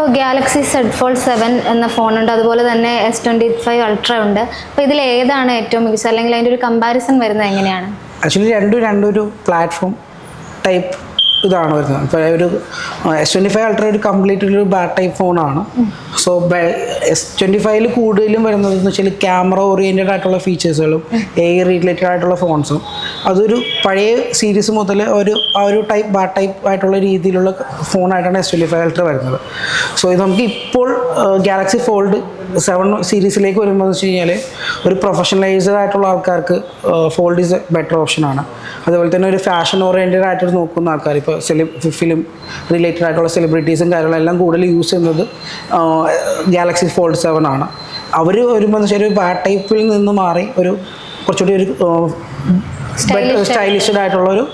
ഇപ്പോൾ Galaxy Z fall seven എന്ന ഫോണുണ്ട് അതുപോലെ തന്നെ എസ് ട്വന്റി ഫൈവ് അൾട്ര ഉണ്ട്. അപ്പോൾ ഇതിൽ ഏതാണ് ഏറ്റവും മികച്ച? അല്ലെങ്കിൽ അതിന്റെ ഒരു കമ്പാരിസൺ വരുന്നത് എങ്ങനെയാണ്? ആക്ച്വലി രണ്ടും രണ്ടൊരു പ്ലാറ്റ്ഫോം ടൈപ്പ് ഇതാണ് വരുന്നത്. ഇപ്പോൾ ഒരു എസ് ട്വന്റി ഫൈവ് അൾട്ര ഒരു കംപ്ലീറ്റ് ഒരു ബാഡ് ടൈപ്പ് ഫോണാണ് സോ എസ് ട്വന്റി ഫൈവിൽ കൂടുതലും വരുന്നത് എന്ന് വെച്ചാൽ ക്യാമറ ഓറിയന്റഡ് ആയിട്ടുള്ള ഫീച്ചേഴ്സുകളും എ റിലേറ്റഡ് ആയിട്ടുള്ള ഫോൺസും അതൊരു പഴയ സീരീസ് മുതൽ ഒരു ആ ഒരു ടൈപ്പ് ബാ ടൈപ്പ് ആയിട്ടുള്ള രീതിയിലുള്ള ഫോണായിട്ടാണ് എസ് ട്വന്റി ഫൈവ് അൾട്ര വരുന്നത്. സോ ഇത് നമുക്ക് ഇപ്പോൾ ഗാലക്സി ഫോൾഡ് സെവൻ സീരീസിലേക്ക് വരുമ്പോൾ എന്ന് വെച്ച് കഴിഞ്ഞാൽ ഒരു പ്രൊഫഷണലൈസ്ഡ് ആയിട്ടുള്ള ആൾക്കാർക്ക് ഫോൾഡ് ഈസ് ബെറ്റർ ഓപ്ഷനാണ് അതുപോലെ തന്നെ ഒരു ഫാഷൻ ഓറിയന്റഡ് ആയിട്ട് നോക്കുന്ന ആൾക്കാർ ഇപ്പോൾ സെലി ഫിലിം റിലേറ്റഡ് ആയിട്ടുള്ള സെലിബ്രിറ്റീസും കാര്യങ്ങളെല്ലാം കൂടുതൽ യൂസ് ചെയ്യുന്നത് ഗാലക്സി ഫോൾഡ് സെവൻ ആണ്. അവർ വരുമ്പോൾ എന്ന് വെച്ചാൽ ഒരു ബാ ടൈപ്പിൽ നിന്ന് മാറി ഒരു കുറച്ചുകൂടി ഒരു സ്റ്റൈലിഷ്ഡ് ആയിട്ടുള്ള ഒരു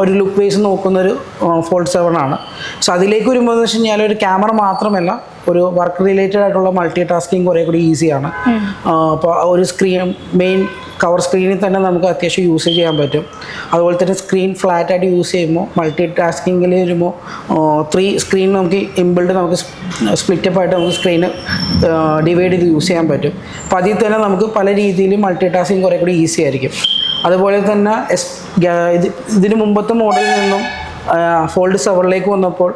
ഒരു ലുക്ക് വേസ് നോക്കുന്ന ഒരു ഫോൾഡ് സെവൻ ആണ് സോ അതിലേക്ക് വരുമ്പോൾ എന്ന് വെച്ച് കഴിഞ്ഞാൽ ഒരു ക്യാമറ മാത്രമല്ല ഒരു വർക്ക് റിലേറ്റഡ് ആയിട്ടുള്ള മൾട്ടി ടാസ്കിങ് കുറേ കൂടി ഈസിയാണ് അപ്പോൾ ഒരു സ്ക്രീൻ മെയിൻ കവർ സ്ക്രീനിൽ തന്നെ നമുക്ക് അത്യാവശ്യം യൂസ് ചെയ്യാൻ പറ്റും. അതുപോലെ തന്നെ സ്ക്രീൻ ഫ്ലാറ്റ് ആയിട്ട് യൂസ് ചെയ്യുമ്പോൾ മൾട്ടി ടാസ്കിങ്ങിൽ വരുമ്പോൾ ത്രീ സ്ക്രീൻ നമുക്ക് ഇമ്പിൾഡ് നമുക്ക് സ്പ്ലിറ്റപ്പ് ആയിട്ട് നമുക്ക് സ്ക്രീന് ഡിവൈഡ് ചെയ്ത് യൂസ് ചെയ്യാൻ പറ്റും. അപ്പോൾ അതിൽ തന്നെ നമുക്ക് പല രീതിയിൽ മൾട്ടി ടാസ്കിങ് കുറേ കൂടി ഈസി ആയിരിക്കും. അതുപോലെ തന്നെ എസ് ഇത് ഇതിന് മുമ്പത്തെ മോഡലിൽ നിന്നും ഫോൾഡ് സെവറിലേക്ക് വന്നപ്പോൾ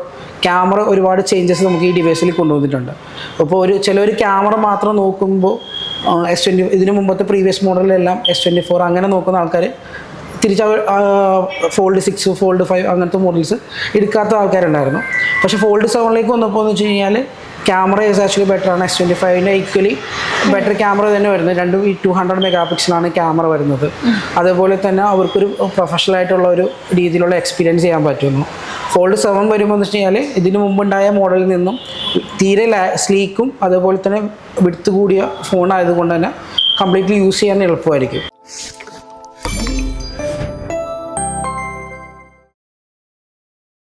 ക്യാമറ ഒരുപാട് ചേഞ്ചസ് നമുക്ക് ഈ ഡിവൈസിൽ കൊണ്ടുവന്നിട്ടുണ്ട്. അപ്പോൾ ഒരു ചില ഒരു ക്യാമറ മാത്രം നോക്കുമ്പോൾ എസ് ട്വന്റി ഇതിന് മുമ്പത്തെ പ്രീവിയസ് മോഡലിലെല്ലാം എസ് ട്വന്റി ഫോർ അങ്ങനെ നോക്കുന്ന ആൾക്കാർ തിരിച്ച് അവർ ഫോൾഡ് സിക്സ് ഫോൾഡ് ഫൈവ് അങ്ങനത്തെ മോഡൽസ് എടുക്കാത്ത ആൾക്കാരുണ്ടായിരുന്നു. പക്ഷേ ഫോൾഡ് സെവനിലേക്ക് വന്നപ്പോൾ എന്ന് വെച്ച് കഴിഞ്ഞാൽ ക്യാമറ ഈസ് ആക്ച്വലി ബെറ്റർ ആണ് എസ് ട്വന്റി ഫൈവിന്റെ ഈക്വലി ബെറ്റർ ക്യാമറ തന്നെ വരുന്നത് രണ്ടും ഈ ടു ഹൺഡ്രഡ് മെഗാ പിക്സലാണ് ക്യാമറ വരുന്നത്. അതേപോലെ തന്നെ അവർക്കൊരു പ്രൊഫഷണൽ ആയിട്ടുള്ള ഒരു രീതിയിലുള്ള എക്സ്പീരിയൻസ് ചെയ്യാൻ പറ്റുന്നു. ഫോൾഡ് സെവൻ വരുമ്പോൾ എന്ന് വെച്ച് കഴിഞ്ഞാൽ ഇതിനു മുമ്പുണ്ടായ മോഡലിൽ നിന്നും തീരെ സ്ലീക്കും അതേപോലെ തന്നെ വിടുത്ത് കൂടിയ ഫോൺ ആയതുകൊണ്ട് തന്നെ കംപ്ലീറ്റ്ലി യൂസ് ചെയ്യാൻ എളുപ്പമായിരിക്കും.